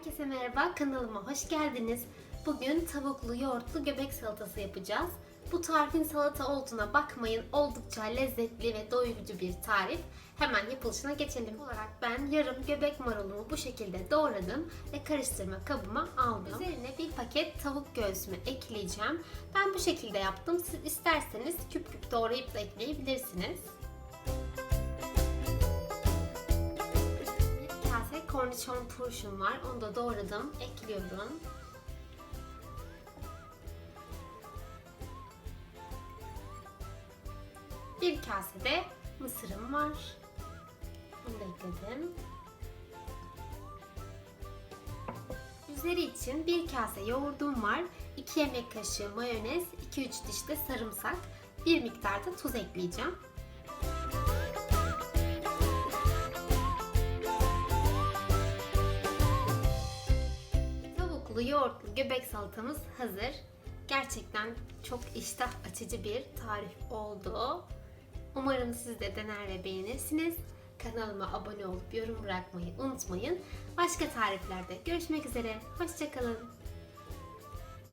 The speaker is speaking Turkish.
Herkese merhaba, kanalıma hoş geldiniz. Bugün tavuklu yoğurtlu göbek salatası yapacağız. Bu tarifin salata olduğuna bakmayın. Oldukça lezzetli ve doyurucu bir tarif. Hemen yapılışına geçelim. Olarak ben yarım göbek marulumu bu şekilde doğradım ve karıştırma kabıma aldım. Üzerine bir paket tavuk göğsümü ekleyeceğim. Ben bu şekilde yaptım. Siz isterseniz küp küp doğrayıp da ekleyebilirsiniz. Kornişon turşum var. Onu da doğradım. Ekliyorum. Bir kase de mısırım var. Bunu da ekledim. Üzeri için bir kase yoğurdum var. 2 yemek kaşığı mayonez, 2-3 diş de sarımsak, bir miktar da tuz ekleyeceğim. Tavuklu yoğurtlu göbek salatamız hazır. Gerçekten çok iştah açıcı bir tarif oldu. Umarım siz de dener ve beğenirsiniz. Kanalıma abone olup yorum bırakmayı unutmayın. Başka tariflerde görüşmek üzere. Hoşçakalın.